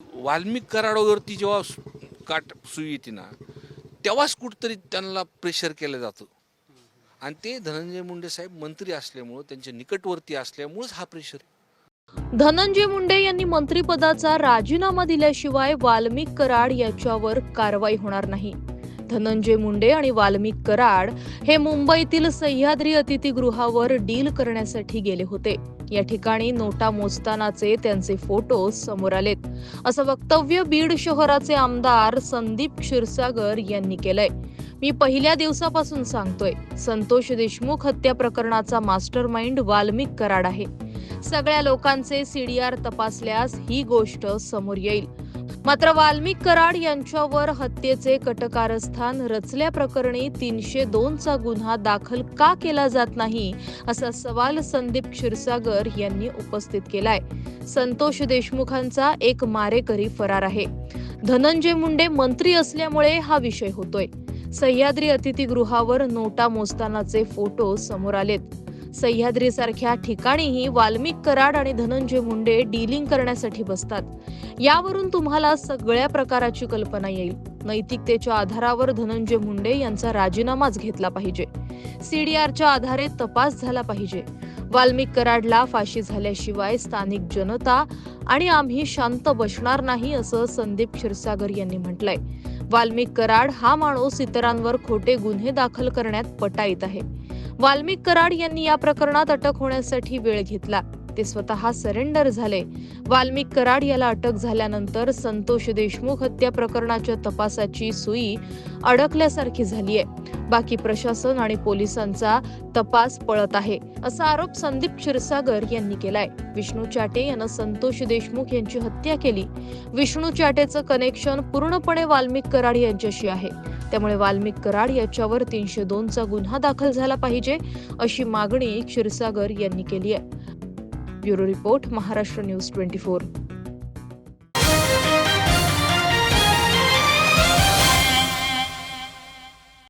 वाल्मिक कराडावरती जेव्हा काट सुई येते ना तेव्हाच कुठतरी त्यांना प्रेशर केलं जातं. आणि ते धनंजय मुंडे साहेब मंत्री असल्यामुळं त्यांच्या निकटवर्ती असल्यामुळंच हा प्रेशर धनंजय मुंडे यांनी मंत्रिपदाचा राजीनामा दिल्याशिवाय वाल्मिक कराड याच्यावर कारवाई होणार नाही. धनंजय मुंडे आणि वाल्मिक कराड हे मुंबईतील सह्याद्री अतिथीगृहावर डील करण्यासाठी गेले होते. या ठिकाणी नोटा मोजतानाचे त्यांचे फोटो समोर आलेत. असं वक्तव्य बीड शहराचे आमदार संदीप क्षीरसागर यांनी केलंय. मी पहिल्या दिवसापासून सांगतोय संतोष देशमुख हत्या प्रकरणाचा मास्टर माइंड वाल्मिक कराड आहे. सगळ्या लोकांचे सीडीआर तपासल्यास ही गोष्ट समोर येईल. मात्र वाल्मिक कराड यांच्यावर हत्येचे कटकारस्थान रचल्याप्रकरणी तीनशे दोनचा गुन्हा दाखल का केला जात नाही असा सवाल संदीप क्षीरसागर यांनी उपस्थित केलाय. संतोष देशमुखांचा एक मारेकरी फरार आहे. धनंजय मुंडे मंत्री असल्यामुळे हा विषय होतोय. सह्याद्री अतिथीगृहावर नोटा मोजतानाचे फोटो समोर आलेत. सह्याद्रीसारख्या ठिकाणीही वाल्मिक कराड आणि धनंजय मुंडे डीलिंग करण्यासाठी बसतात. यावरून तुम्हाला सगळ्या प्रकाराची कल्पना येईल. नैतिकतेच्या आधारावर धनंजय मुंडे यांचा राजीनामाच घेतला पाहिजे. सीडीआरच्या आधारे तपास झाला पाहिजे. वाल्मिक कराडला फाशी झाल्याशिवाय स्थानिक जनता आणि आम्ही शांत बसणार नाही असं संदीप क्षीरसागर यांनी म्हटलंय. वाल्मिक कराड हा माणूस इतरांवर खोटे गुन्हे दाखल करण्यात पटाईत आहे. वाल्मिक कराड यांनी या प्रकरणात अटक होण्यासाठी वेळ घेतला. ते स्वतः सरेंडर झाले. वाल्मिक कराड याला अटक झाल्यानंतर संतोष देशमुख हत्या प्रकरणाच्या तपासाची सुई अडकल्यासारखी झालीय बाकी प्रशासन आणि पोलिसांचा तपास पळत आहे असा आरोप संदीप क्षीरसागर यांनी केलाय. विष्णू चाटे यानं संतोष देशमुख यांची हत्या केली. विष्णू चाटेचं कनेक्शन पूर्णपणे वाल्मिक कराड यांच्याशी आहे. त्यामुळे वाल्मिक कराड याच्यावर तीनशे दोनचा गुन्हा दाखल झाला पाहिजे अशी मागणी क्षीरसागर यांनी केली आहे. Bureau report Maharashtra news twenty four.